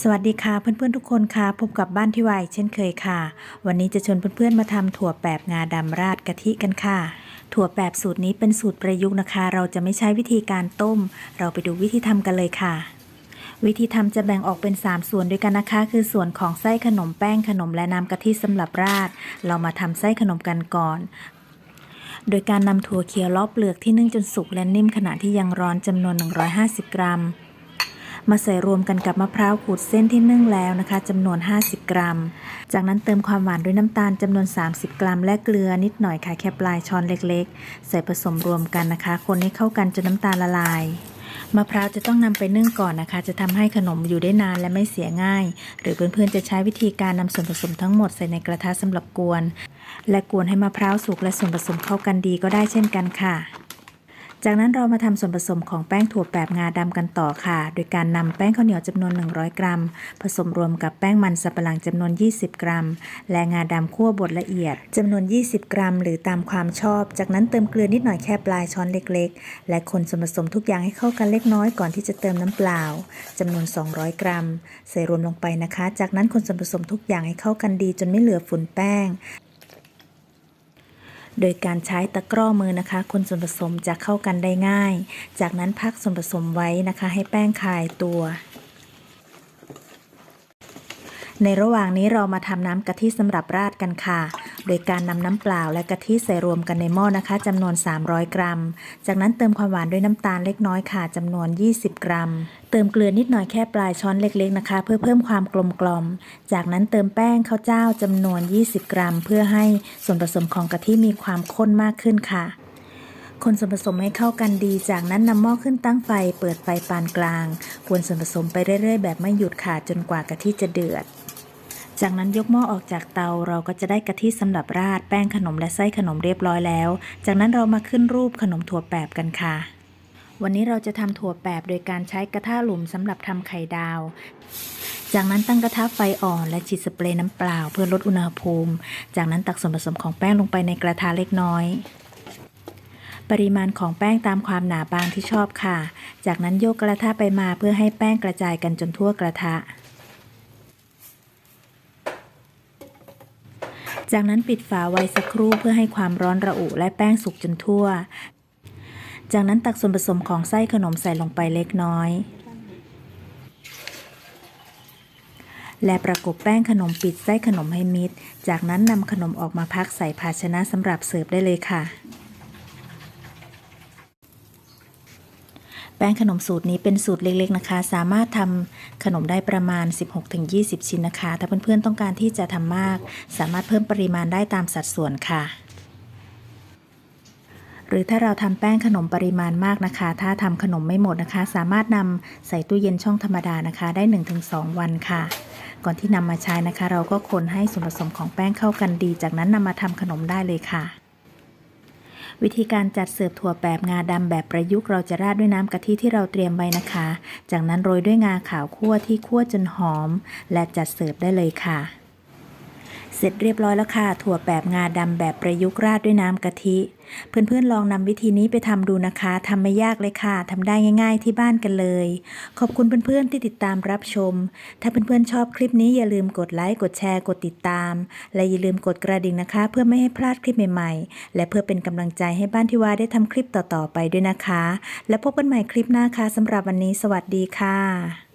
สวัสดีค่ะเพื่อนๆทุกคนค่ะพบกับบ้านที่วายเช่นเคยค่ะ วันนี้จะชวนเพื่อนๆมาทำถั่วแปบงาดำราดกะทิกันค่ะ ถั่วแปบสูตรนี้เป็นสูตรประยุกต์นะคะ เราจะไม่ใช้วิธีการต้ม เราไปดูวิธีทำกันเลยค่ะ วิธีทำจะแบ่งออกเป็น 3 ส่วนด้วยกันนะคะ คือส่วนของไส้ขนมแป้งขนมและน้ำกะทิสำหรับราด เรามาทำไส้ขนมกันก่อนโดยการนำถั่วเขียวลอกเปลือกที่นึ่งจนสุกและนิ่มขณะที่ยังร้อนจำนวน 150 กรัม มาใส่รวมกันกับมะพร้าวขูดเส้นที่นึ่งแล้วนะคะจำนวน 50 กรัม จากนั้นเติมความหวานด้วยน้ำตาลจำนวน 30 กรัม และเกลือนิดหน่อยค่ะแค่ปลายช้อนเล็กๆ ใส่ผสมรวมกันนะคะ คนให้เข้ากันจนน้ำตาลละลายมะพร้าวจะต้องนำไปนึ่งก่อนนะคะ จะทำให้ขนมอยู่ได้นานและไม่เสียง่าย หรือเพื่อนๆจะใช้วิธีการนำส่วนผสมทั้งหมดใส่ในกระทะสำหรับกวน และกวนให้มะพร้าวสุกและส่วนผสมเข้ากันดีก็ได้เช่นกันค่ะ จากนั้นเรามาทำส่วนผสมของแป้งถั่วแปบงาดำกันต่อค่ะ โดยการนำแป้งข้าวเหนียวจำนวน 100 กรัม ผสมรวมกับแป้งมันสับปะหลังจำนวน 20 กรัม และงาดำคั่วบดละเอียดจำนวน 20 กรัม หรือตามความชอบ จากนั้นเติมเกลือนิดหน่อยแค่ปลายช้อนเล็กๆ และคนส่วนผสมทุกอย่างให้เข้ากันเล็กน้อยก่อนที่จะเติมน้ำเปล่าจำนวน 200 กรัม ใส่รวมลงไปนะคะ จากนั้นคนส่วนผสมทุกอย่างให้เข้ากันดีจนไม่เหลือฝุ่นแป้ง โดยการใช้ตะกร้อมือนะคะ คนส่วนผสมจะเข้ากันได้ง่าย จากนั้นพักส่วนผสมไว้นะคะ ให้แป้งคลายตัว ในระหว่างนี้เรามาทำน้ำกะทิสำหรับราดกันค่ะ โดยการนำน้ำเปล่าและกะทิใส่รวมกันในหม้อนะคะจำนวน 300 กรัม จากนั้นเติมความหวานด้วยน้ำตาลเล็กน้อยค่ะจำนวน 20 กรัม เติมเกลือนิดหน่อยแค่ปลายช้อนเล็กๆนะคะ เพื่อเพิ่มความกลมกล่อม จากนั้นเติมแป้งข้าวเจ้าจำนวน 20 กรัม เพื่อให้ส่วนผสมของกะทิมีความข้นมากขึ้นค่ะ คนส่วนผสมให้เข้ากันดี จากนั้นนำหม้อขึ้นตั้งไฟ เปิดไฟปานกลาง กวนส่วนผสมไปเรื่อยๆ แบบไม่หยุดค่ะจนกว่ากะทิจะเดือด จากนั้นยกหม้อออกจากเตาเราก็จะได้กะทิสำหรับราดแป้งขนมและไส้ขนมเรียบร้อยแล้ว จากนั้นเรามาขึ้นรูปขนมถั่วแปบกันค่ะ วันนี้เราจะทำถั่วแปบโดยการใช้กระทะหลุมสำหรับทำไข่ดาว จากนั้นตั้งกระทะไฟอ่อนและฉีดสเปรย์น้ำเปล่าเพื่อลดอุณหภูมิ จากนั้นตักส่วนผสมของแป้งลงไปในกระทะเล็กน้อย ปริมาณของแป้งตามความหนาบางที่ชอบค่ะ จากนั้นโยกกระทะไปมาเพื่อให้แป้งกระจายกันจนทั่วกระทะ จากนั้นปิดฝาไว้สักครู่เพื่อให้ความร้อนระอุและแป้งสุกจนทั่ว จากนั้นตักส่วนผสมของไส้ขนมใส่ลงไปเล็กน้อย และประกบแป้งขนมปิดไส้ขนมให้มิด จากนั้นนำขนมออกมาพักใส่ภาชนะสำหรับเสิร์ฟได้เลยค่ะ แป้งขนมสูตรนี้เป็นสูตรเล็กๆนะคะ สามารถทำขนมได้ประมาณ 16-20 ชิ้นนะคะ ถ้าเพื่อนๆต้องการที่จะทำมาก สามารถเพิ่มปริมาณได้ตามสัดส่วนค่ะหรือถ้าเราทำแป้งขนมปริมาณมากนะคะ ถ้าทำขนมไม่หมดนะคะ สามารถนำใส่ตู้เย็นช่องธรรมดานะคะ ได้ 1-2 วันค่ะ ก่อนที่นำมาใช้นะคะ เราก็คนให้ส่วนผสมของแป้งเข้ากันดี จากนั้นนำมาทำขนมได้เลยค่ะ วิธีการจัดเสิร์ฟถั่วแบบงาดำแบบประยุกต์เราจะราดด้วยน้ำกะทิที่เราเตรียมไว้นะคะ จากนั้นโรยด้วยงาขาวคั่วที่คั่วจนหอม และจัดเสิร์ฟได้เลยค่ะ สร็จเรียบร้อยแล้วค่ะ ถั่วแปบงาดำแบบประยุกต์ราดด้วยน้ำกะทิ เพื่อนๆลองนำวิธีนี้ไปทำดูนะคะทำไม่ยากเลยค่ะทำได้ง่าย ๆ ที่บ้านกันเลย ขอบคุณเพื่อนๆที่ติดตามรับชม ถ้าเพื่อนๆชอบคลิปนี้อย่าลืมกดไลค์กดแชร์กดติดตาม และอย่าลืมกดกระดิ่งนะคะ เพื่อไม่ให้พลาดคลิปใหม่ๆ และเพื่อเป็นกำลังใจให้บ้านที่วาได้ทำคลิปต่อๆไปด้วยนะคะ และพบกันใหม่คลิปหน้าค่ะสำหรับวันนี้ สวัสดีค่ะ